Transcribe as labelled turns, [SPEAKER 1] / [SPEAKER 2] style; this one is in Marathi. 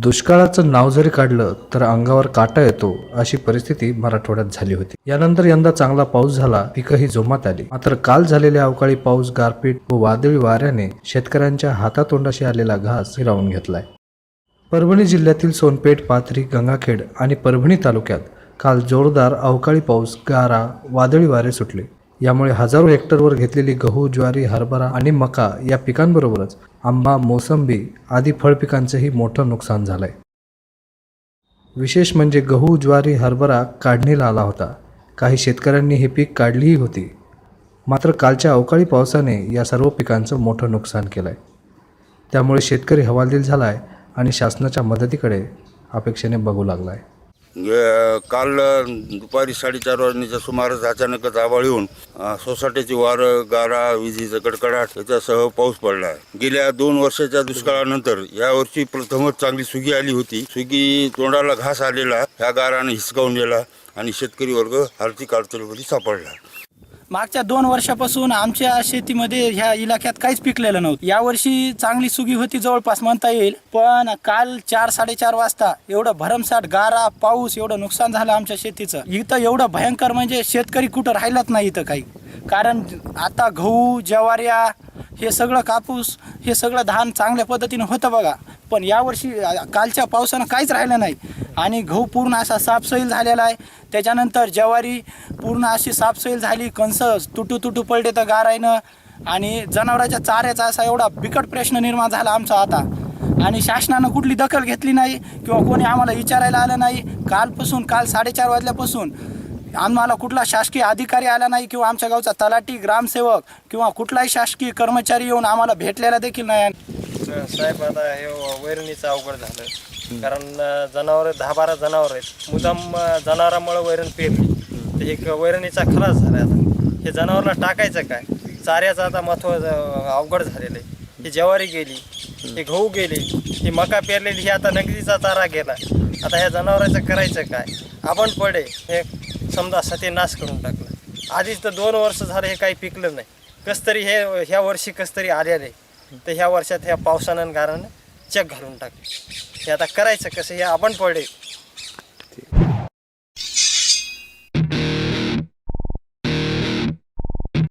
[SPEAKER 1] दुष्काळाचं नाव जरी काढलं तर अंगावर काटा येतो अशी परिस्थिती मराठवाड्यात झाली होती. यानंतर यंदा चांगला पाऊस झाला पिकंही जोमात आली. मात्र काल झालेल्या अवकाळी पाऊस गारपीट व वादळी वाऱ्याने शेतकऱ्यांच्या हातातोंडाशी आलेला घास हिरावून घेतलाय. परभणी जिल्ह्यातील सोनपेठ पाथरी गंगाखेड आणि परभणी तालुक्यात काल जोरदार अवकाळी पाऊस गारा वादळी वारे सुटले. यामुळे हजारो हेक्टरवर घेतलेली गहू ज्वारी हरभरा आणि मका या पिकांबरोबरच आंबा मोसंबी आदी फळपिकांचंही मोठं नुकसान झालं आहे विशेष म्हणजे गहू ज्वारी हरभरा काढणीला आला होता. काही शेतकऱ्यांनी हे पीक काढलीही होती. मात्र कालच्या अवकाळी पावसाने या सर्व पिकांचं मोठं नुकसान केलं आहे त्यामुळे शेतकरी हवालदिल झाला आहे आणि शासनाच्या मदतीकडे अपेक्षेने बघू लागला आहे
[SPEAKER 2] काल दुपारी साडेचार वाजण्याच्या सुमारास अचानकच आवाळ येऊन सोसाट्याची वारं गारा विजेचा कडकडाट याच्यासह पाऊस पडला. आहे गेल्या दोन वर्षाच्या दुष्काळानंतर यावर्षी प्रथमच चांगली सुगी आली होती. सुगी तोंडाला घास आलेला ह्या गाराने हिसकावून गेला आणि शेतकरी वर्ग आर्थिक अडचणीमध्ये सापडला.
[SPEAKER 3] मागच्या दोन वर्षापासून आमच्या शेतीमध्ये ह्या इलाक्यात काहीच पिकलेलं नव्हतं. यावर्षी चांगली सुगी होती जवळपास म्हणता येईल. पण काल चार साडेचार वाजता एवढं भरमसाठ गारा पाऊस एवढं नुकसान झालं आमच्या शेतीचं. इथं एवढं भयंकर म्हणजे शेतकरी कुठं राहिलाच नाही इथं काही. कारण आता गहू ज्वाऱ्या हे सगळं कापूस हे सगळं धान चांगल्या पद्धतीनं होतं बघा. पण यावर्षी कालच्या पावसानं काहीच राहिलं नाही. आणि गहू पूर्ण असा साफसैल झालेला आहे. त्याच्यानंतर ज्वारी पूर्ण अशी साफसैल झाली कंस तुटू तुटू पडले तर गारायनं. आणि जनावरांच्या चाऱ्याचा असा एवढा बिकट प्रश्न निर्माण झाला आमचा आता. आणि शासनानं कुठली दखल घेतली नाही किंवा कोणी आम्हाला विचारायला आलं नाही. कालपासून काल साडेचार वाजल्यापासून आम्हाला कुठला शासकीय अधिकारी आला नाही किंवा आमच्या गावचा तलाठी ग्रामसेवक किंवा कुठलाही शासकीय कर्मचारी येऊन आम्हाला भेटलेला देखील नाही.
[SPEAKER 4] साहेब आता हे वैरणीचं अवघड झालं. कारण जनावर दहा बारा जनावर आहेत. मुदाम जनावरांमुळे वैरण पेरली. तर एक वैरणीचा खलास झाला आता. हे जनावरला टाकायचं काय? चाऱ्याचं आता महत्त्व अवघड झालेलं आहे. ही ज्वारी गेली ही गहू गेली ही मका पेरलेली ही आता नगदीचा चारा गेला. आता ह्या जनावरांचं करायचं काय? आपण पडे हे समजा सत्यनाश करून टाकलं. आधीच तर दोन वर्ष झालं हे काही पिकलं नाही. कस तरी हे ह्या वर्षी कस तरी आलेलं आहे. तर ह्या वर्षात ह्या पावसानं आणि गारानं घालून टाकली. हे आता करायचं कसं हे आपण पडे.